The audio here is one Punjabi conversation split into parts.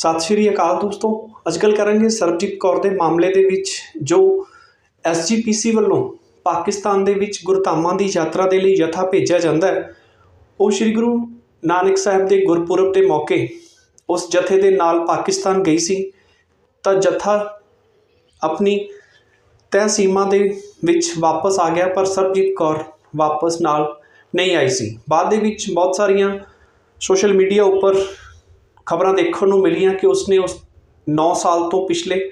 ਸਤਿ ਸ਼੍ਰੀ ਅਕਾਲ ਦੋਸਤੋ। ਅੱਜ ਕੱਲ੍ਹ ਕਰਾਂਗੇ ਸਰਬਜੀਤ ਕੌਰ ਦੇ ਮਾਮਲੇ ਦੇ ਵਿੱਚ, ਜੋ ਐਸਜੀਪੀਸੀ ਵੱਲੋਂ ਪਾਕਿਸਤਾਨ ਦੇ ਵਿੱਚ ਗੁਰਧਾਮਾਂ ਦੀ ਯਾਤਰਾ ਦੇ ਲਈ ਜਥਾ ਭੇਜਿਆ ਜਾਂਦਾ ਹੈ। ਉਹ ਸ੍ਰੀ ਗੁਰੂ ਨਾਨਕ ਸਾਹਿਬ ਦੇ ਗੁਰਪੁਰਬ ਦੇ ਮੌਕੇ ਉਸ ਜਥੇ ਦੇ ਨਾਲ ਪਾਕਿਸਤਾਨ ਗਈ ਸੀ। ਤਾਂ ਜਥਾ ਆਪਣੀ ਤੈਅ ਸੀਮਾ ਦੇ ਵਿੱਚ ਵਾਪਸ ਆ ਗਿਆ, ਪਰ ਸਰਬਜੀਤ ਕੌਰ ਵਾਪਸ ਨਾਲ ਨਹੀਂ ਆਈ ਸੀ। ਬਾਅਦ ਦੇ ਵਿੱਚ ਬਹੁਤ ਸਾਰੀਆਂ ਸੋਸ਼ਲ ਮੀਡੀਆ ਉੱਪਰ ਖਬਰਾਂ ਦੇਖਣ ਨੂੰ ਮਿਲੀਆਂ ਕਿ ਉਸਨੇ ਉਸ 9 ਸਾਲ ਤੋਂ ਪਿਛਲੇ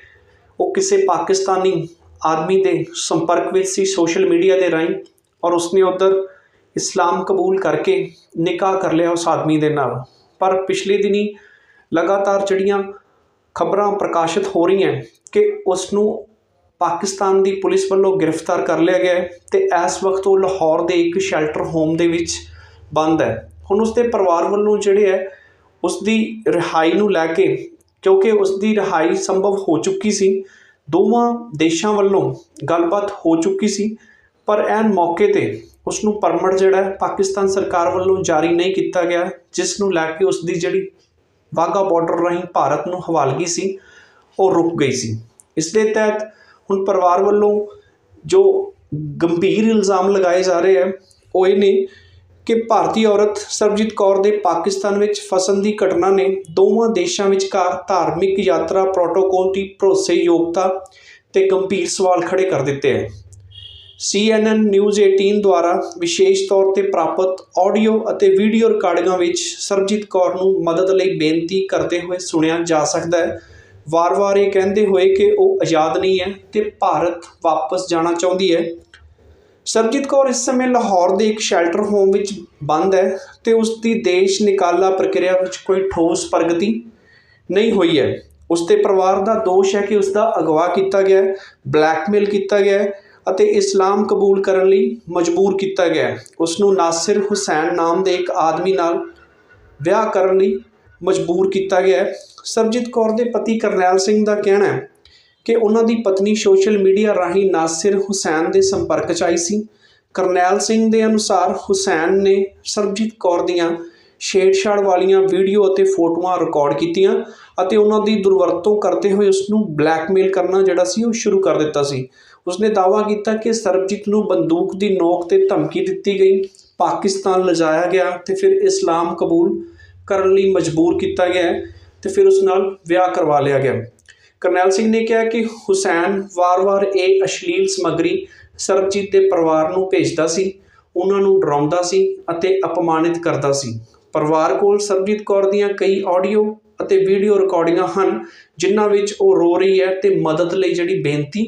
ਉਹ ਕਿਸੇ ਪਾਕਿਸਤਾਨੀ ਆਦਮੀ ਦੇ ਸੰਪਰਕ ਵਿੱਚ ਸੀ, ਸੋਸ਼ਲ ਮੀਡੀਆ ਦੇ ਰਾਹੀਂ ਔਰ ਉਸਨੇ ਉਧਰ ਇਸਲਾਮ ਕਬੂਲ ਕਰਕੇ ਨਿਕਾਹ ਕਰ ਲਿਆ ਉਸ ਆਦਮੀ ਦੇ ਨਾਲ। ਪਰ ਪਿਛਲੇ ਦਿਨੀ ਲਗਾਤਾਰ ਜਿਹੜੀਆਂ ਖਬਰਾਂ ਪ੍ਰਕਾਸ਼ਿਤ ਹੋ ਰਹੀਆਂ ਕਿ ਉਸ ਨੂੰ ਪਾਕਿਸਤਾਨ ਦੀ ਪੁਲਿਸ ਵੱਲੋਂ ਗ੍ਰਿਫਤਾਰ ਕਰ ਲਿਆ ਗਿਆ ਹੈ ਤੇ ਇਸ ਵਕਤ ਉਹ ਲਾਹੌਰ ਦੇ ਇੱਕ ਸ਼ੈਲਟਰ ਹੋਮ ਦੇ ਵਿੱਚ ਬੰਦ ਹੈ। ਹੁਣ ਉਸ ਦੇ ਪਰਿਵਾਰ ਵੱਲੋਂ ਜਿਹੜੇ ਹੈ ਉਸ ਦੀ ਰਿਹਾਈ ਨੂੰ ਲੈ ਕੇ, ਕਿਉਂਕਿ ਉਸ ਦੀ ਰਿਹਾਈ ਸੰਭਵ ਹੋ ਚੁੱਕੀ ਸੀ, ਦੋਵਾਂ ਦੇਸ਼ਾਂ ਵੱਲੋਂ ਗੱਲਬਾਤ ਹੋ ਚੁੱਕੀ ਸੀ, ਪਰ ਐਨ ਮੌਕੇ ਤੇ ਉਸ ਨੂੰ ਪਰਮਿਟ ਜਿਹੜਾ ਹੈ, ਪਾਕਿਸਤਾਨ ਸਰਕਾਰ ਵੱਲੋਂ ਜਾਰੀ ਨਹੀਂ ਕੀਤਾ ਗਿਆ, ਜਿਸ ਨੂੰ ਲੈ ਕੇ ਉਸ ਦੀ ਜਿਹੜੀ ਵਾਹਗਾ ਬਾਰਡਰ ਰਾਹੀਂ ਭਾਰਤ ਨੂੰ ਹਵਾਲਗੀ ਸੀ, ਉਹ ਰੁਕ ਗਈ ਸੀ। ਇਸ ਦੇ ਤਹਿਤ ਹੁਣ ਪਰਿਵਾਰ ਵੱਲੋਂ ਜੋ ਗੰਭੀਰ ਇਲਜ਼ਾਮ ਲਗਾਏ ਜਾ ਰਹੇ ਹੈ, ਉਹ ਇਹ ਨੇ ਕਿ ਭਾਰਤੀ ਔਰਤ ਸਰਬਜੀਤ ਕੌਰ ਦੇ ਪਾਕਿਸਤਾਨ ਵਿੱਚ ਫਸਣ ਦੀ ਘਟਨਾ ਨੇ ਦੋਵਾਂ ਦੇਸ਼ਾਂ ਵਿਚਕਾਰ ਧਾਰਮਿਕ ਯਾਤਰਾ ਪ੍ਰੋਟੋਕੋਲ ਦੀ ਭਰੋਸੇਯੋਗਤਾ ਤੇ ਗੰਭੀਰ ਸਵਾਲ ਖੜੇ ਕਰ ਦਿੱਤੇ ਹੈ। CNN ਨਿਊਜ਼ 18 ਦੁਆਰਾ ਵਿਸ਼ੇਸ਼ ਤੌਰ ਤੇ ਪ੍ਰਾਪਤ ਆਡੀਓ ਅਤੇ ਵੀਡੀਓ ਰਿਕਾਰਡਿੰਗਾਂ ਵਿੱਚ ਸਰਬਜੀਤ ਕੌਰ ਨੂੰ ਮਦਦ ਲਈ ਬੇਨਤੀ ਕਰਦੇ ਹੋਏ ਸੁਣਿਆ ਜਾ ਸਕਦਾ ਹੈ। ਵਾਰ-ਵਾਰ ਇਹ ਕਹਿੰਦੇ ਹੋਏ ਕਿ ਉਹ ਆਜ਼ਾਦ ਨਹੀਂ ਹੈ ਤੇ ਭਾਰਤ ਵਾਪਸ ਜਾਣਾ ਚਾਹੁੰਦੀ ਹੈ। ਸਰਬਜੀਤ ਕੌਰ, ਇਸ ਸਮੇਂ ਲਾਹੌਰ ਦੇ ਇੱਕ ਸ਼ੈਲਟਰ ਹੋਮ ਵਿੱਚ ਬੰਦ ਹੈ ਤੇ ਉਸ ਦੀ ਦੇਸ਼ ਨਿਕਾਲਾ ਪ੍ਰਕਿਰਿਆ ਵਿੱਚ ਕੋਈ ਠੋਸ ਪ੍ਰਗਤੀ ਨਹੀਂ ਹੋਈ ਹੈ। ਉਸ ਦੇ ਪਰਿਵਾਰ ਦਾ ਦੋਸ਼ ਹੈ ਕਿ ਉਸ ਦਾ ਅਗਵਾ ਕੀਤਾ ਗਿਆ ਹੈ, ਬਲੈਕਮੇਲ ਕੀਤਾ ਗਿਆ ਹੈ ਅਤੇ ਇਸਲਾਮ ਕਬੂਲ ਕਰਨ ਲਈ ਮਜਬੂਰ ਕੀਤਾ ਗਿਆ ਹੈ। ਉਸ ਨੂੰ ਨਾਸਿਰ ਹੁਸੈਨ ਨਾਮ ਦੇ ਇੱਕ ਆਦਮੀ ਨਾਲ ਵਿਆਹ ਕਰਨ ਲਈ ਮਜਬੂਰ ਕੀਤਾ ਗਿਆ ਹੈ। ਸਰਬਜੀਤ ਕੌਰ ਦੇ ਪਤੀ ਕਰਨੈਲ ਸਿੰਘ ਦਾ ਕਹਿਣਾ ਹੈ ਕਿ ਉਹਨਾਂ ਦੀ ਪਤਨੀ ਸੋਸ਼ਲ ਮੀਡੀਆ ਰਾਹੀਂ ਨਾਸਿਰ ਹੁਸੈਨ ਦੇ ਸੰਪਰਕ 'ਚ ਆਈ ਸੀ। ਕਰਨੈਲ ਸਿੰਘ ਦੇ ਅਨੁਸਾਰ ਹੁਸੈਨ ਨੇ ਸਰਬਜੀਤ ਕੌਰ ਦੀਆਂ ਛੇੜਛਾੜ ਵਾਲੀਆਂ ਵੀਡੀਓ ਅਤੇ ਫੋਟੋਆਂ ਰਿਕਾਰਡ ਕੀਤੀਆਂ ਅਤੇ ਉਹਨਾਂ ਦੀ ਦੁਰਵਰਤੋਂ ਕਰਦੇ ਹੋਏ ਉਸ ਨੂੰ ਬਲੈਕਮੇਲ ਕਰਨਾ ਜਿਹੜਾ ਸੀ ਉਹ ਸ਼ੁਰੂ ਕਰ ਦਿੱਤਾ ਸੀ। ਉਸਨੇ ਦਾਅਵਾ ਕੀਤਾ ਕਿ ਸਰਬਜੀਤ ਨੂੰ ਬੰਦੂਕ ਦੀ ਨੋਕ ਤੇ ਧਮਕੀ ਦਿੱਤੀ ਗਈ, ਪਾਕਿਸਤਾਨ ਲਿਜਾਇਆ ਗਿਆ ਤੇ ਫਿਰ ਇਸਲਾਮ ਕਬੂਲ ਕਰਨ ਲਈ ਮਜਬੂਰ ਕੀਤਾ ਗਿਆ ਤੇ ਫਿਰ ਉਸ ਨਾਲ ਵਿਆਹ ਕਰਵਾ ਲਿਆ ਗਿਆ। ਕਰਨੈਲ ਸਿੰਘ ਨੇ ਕਿਹਾ ਕਿ ਹੁਸੈਨ ਵਾਰ-ਵਾਰ ਇਹ ਅਸ਼ਲੀਲ ਸਮੱਗਰੀ ਸਰਬਜੀਤ ਦੇ ਪਰਿਵਾਰ ਨੂੰ ਭੇਜਦਾ ਸੀ, ਉਹਨਾਂ ਨੂੰ ਡਰਾਉਂਦਾ ਸੀ ਅਤੇ ਅਪਮਾਨਿਤ ਕਰਦਾ ਸੀ। ਪਰਿਵਾਰ ਕੋਲ ਸਰਬਜੀਤ ਕੌਰ ਦੀਆਂ ਕਈ ਆਡੀਓ ਅਤੇ ਵੀਡੀਓ ਰਿਕਾਰਡਿੰਗਾਂ ਹਨ, ਜਿਨ੍ਹਾਂ ਵਿੱਚ ਉਹ ਰੋ ਰਹੀ ਹੈ ਤੇ ਮਦਦ ਲਈ ਜਿਹੜੀ ਬੇਨਤੀ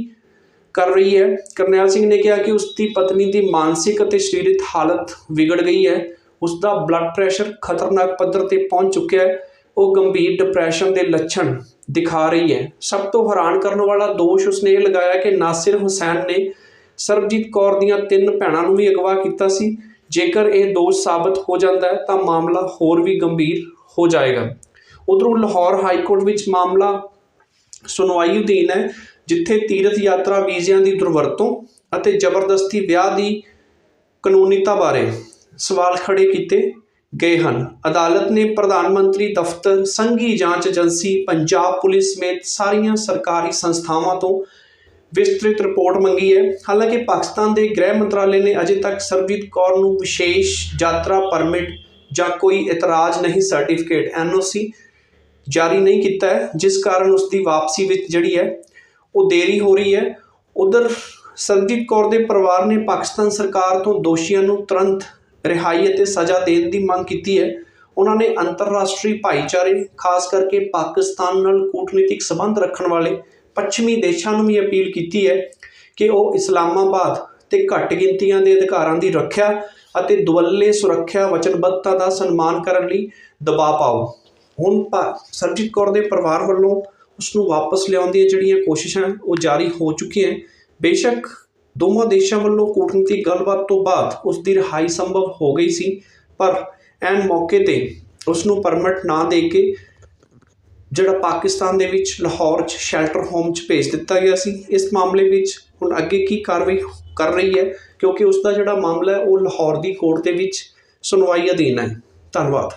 ਕਰ ਰਹੀ ਹੈ। ਕਰਨੈਲ ਸਿੰਘ ਨੇ ਕਿਹਾ ਕਿ ਉਸ ਦੀ ਪਤਨੀ ਦੀ ਮਾਨਸਿਕ ਅਤੇ ਸਰੀਰਕ ਹਾਲਤ ਵਿਗੜ ਗਈ ਹੈ। ਉਸ ਦਾ ਬਲੱਡ ਪ੍ਰੈਸ਼ਰ ਖਤਰਨਾਕ ਪੱਧਰ ਤੇ ਪਹੁੰਚ ਚੁੱਕਿਆ ਹੈ। ਉਹ ਗੰਭੀਰ ਡਿਪਰੈਸ਼ਨ ਦੇ ਲੱਛਣ ਦਿਖਾ ਰਹੀ ਹੈ। ਸਭ ਤੋਂ ਹੈਰਾਨ ਕਰਨ ਵਾਲਾ ਦੋਸ਼ ਉਸਨੇ ਇਹ ਲਗਾਇਆ ਕਿ ਨਾਸਿਰ ਹੁਸੈਨ ਨੇ ਸਰਬਜੀਤ ਕੌਰ ਦੀਆਂ ਤਿੰਨ ਭੈਣਾਂ ਨੂੰ ਵੀ ਅਗਵਾ ਕੀਤਾ ਸੀ। ਜੇਕਰ ਇਹ ਦੋਸ਼ ਸਾਬਤ ਹੋ ਜਾਂਦਾ ਹੈ, ਤਾਂ ਮਾਮਲਾ ਹੋਰ ਵੀ ਗੰਭੀਰ ਹੋ ਜਾਏਗਾ। ਉਧਰੋਂ ਲਾਹੌਰ ਹਾਈ ਕੋਰਟ ਵਿੱਚ ਮਾਮਲਾ ਸੁਣਵਾਈ ਅਧੀਨ ਹੈ, ਜਿੱਥੇ ਤੀਰਥ ਯਾਤਰਾ ਵੀਜ਼ਿਆਂ ਦੀ ਦੁਰਵਰਤੋਂ ਅਤੇ ਜ਼ਬਰਦਸਤੀ ਵਿਆਹ ਦੀ ਕਾਨੂੰਨੀਤਾ ਬਾਰੇ ਸਵਾਲ ਖੜੇ ਕੀਤੇ। ਗਏ ਹਨ। ਅਦਾਲਤ ਨੇ ਪ੍ਰਧਾਨ ਮੰਤਰੀ ਦਫ਼ਤਰ, ਸੰਘੀ ਜਾਂਚ ਏਜੰਸੀ, ਪੰਜਾਬ ਪੁਲਿਸ ਸਮੇਤ ਸਾਰੀਆਂ ਸਰਕਾਰੀ ਸੰਸਥਾਵਾਂ ਤੋਂ ਵਿਸਤ੍ਰਿਤ ਰਿਪੋਰਟ ਮੰਗੀ ਹੈ। ਹਾਲਾਂਕਿ ਪਾਕਿਸਤਾਨ ਦੇ ਗ੍ਰਹਿ ਮੰਤਰਾਲੇ ਨੇ ਅਜੇ ਤੱਕ ਸਰਬਜੀਤ ਕੌਰ ਨੂੰ ਵਿਸ਼ੇਸ਼ ਯਾਤਰਾ ਪਰਮਿਟ ਜਾਂ ਕੋਈ ਇਤਰਾਜ਼ ਨਹੀਂ ਸਰਟੀਫਿਕੇਟ ਐਨਓਸੀ ਜਾਰੀ ਨਹੀਂ ਕੀਤਾ ਹੈ, ਜਿਸ ਕਾਰਨ ਉਸ ਦੀ ਵਾਪਸੀ ਵਿੱਚ ਜਿਹੜੀ ਹੈ ਉਹ ਦੇਰੀ ਹੋ ਰਹੀ ਹੈ। ਉਧਰ ਸਰਬਜੀਤ ਕੌਰ ਦੇ ਪਰਿਵਾਰ ਨੇ ਪਾਕਿਸਤਾਨ ਸਰਕਾਰ ਤੋਂ ਦੋਸ਼ੀਆਂ ਨੂੰ ਤੁਰੰਤ ਰਿਹਾਈ ਅਤੇ ਸਜ਼ਾ ਦੇਣ ਦੀ ਮੰਗ ਕੀਤੀ ਹੈ। ਉਹਨਾਂ ਨੇ ਅੰਤਰਰਾਸ਼ਟਰੀ ਭਾਈਚਾਰੇ, ਖਾਸ ਕਰਕੇ ਪਾਕਿਸਤਾਨ ਨਾਲ ਕੂਟਨੀਤਿਕ ਸਬੰਧ ਰੱਖਣ ਵਾਲੇ ਪੱਛਮੀ ਦੇਸ਼ਾਂ ਨੂੰ ਵੀ ਅਪੀਲ ਕੀਤੀ ਹੈ ਕਿ ਉਹ ਇਸਲਾਮਾਬਾਦ ਤੇ ਘੱਟ ਗਿਣਤੀਆਂ ਦੇ ਅਧਿਕਾਰਾਂ ਦੀ ਰੱਖਿਆ ਅਤੇ ਦੁਵੱਲੇ ਸੁਰੱਖਿਆ, ਵਚਨਬੱਧਤਾ ਦਾ ਸਨਮਾਨ ਕਰਨ ਲਈ ਦਬਾਅ ਪਾਓ। ਹੁਣ ਸਰਜੀਤ ਕੌਰ ਦੇ ਪਰਿਵਾਰ ਵੱਲੋਂ ਉਸ ਨੂੰ ਵਾਪਸ ਲਿਆਉਣ ਦੀਆਂ ਜਿਹੜੀਆਂ ਕੋਸ਼ਿਸ਼ਾਂ ਉਹ ਜਾਰੀ ਹੋ ਚੁੱਕੀਆਂ ਬੇਸ਼ੱਕ ਦੋਵਾਂ ਦੇਸ਼ਾਂ ਵੱਲੋਂ ਕੂਟਨੀਤਿਕ ਗੱਲਬਾਤ ਤੋਂ ਬਾਅਦ ਉਸ ਦੀ ਰਿਹਾਈ ਸੰਭਵ ਹੋ ਗਈ ਸੀ, ਪਰ ਐਨ ਮੌਕੇ ਤੇ ਉਸ ਨੂੰ ਪਰਮਿਟ ਨਾ ਦੇ ਕੇ ਜਿਹੜਾ ਪਾਕਿਸਤਾਨ ਦੇ ਵਿੱਚ ਲਾਹੌਰ 'ਚ ਸ਼ੈਲਟਰ ਹੋਮ 'ਚ ਭੇਜ ਦਿੱਤਾ ਗਿਆ ਸੀ। ਇਸ ਮਾਮਲੇ ਵਿੱਚ ਹੁਣ ਅੱਗੇ ਕੀ ਕਾਰਵਾਈ ਕਰ ਰਹੀ ਹੈ, ਕਿਉਂਕਿ ਉਸ ਦਾ ਜਿਹੜਾ ਮਾਮਲਾ ਹੈ, ਉਹ ਲਾਹੌਰ ਦੀ ਕੋਰਟ ਦੇ ਵਿੱਚ ਸੁਣਵਾਈ ਅਧੀਨ ਹੈ। ਧੰਨਵਾਦ।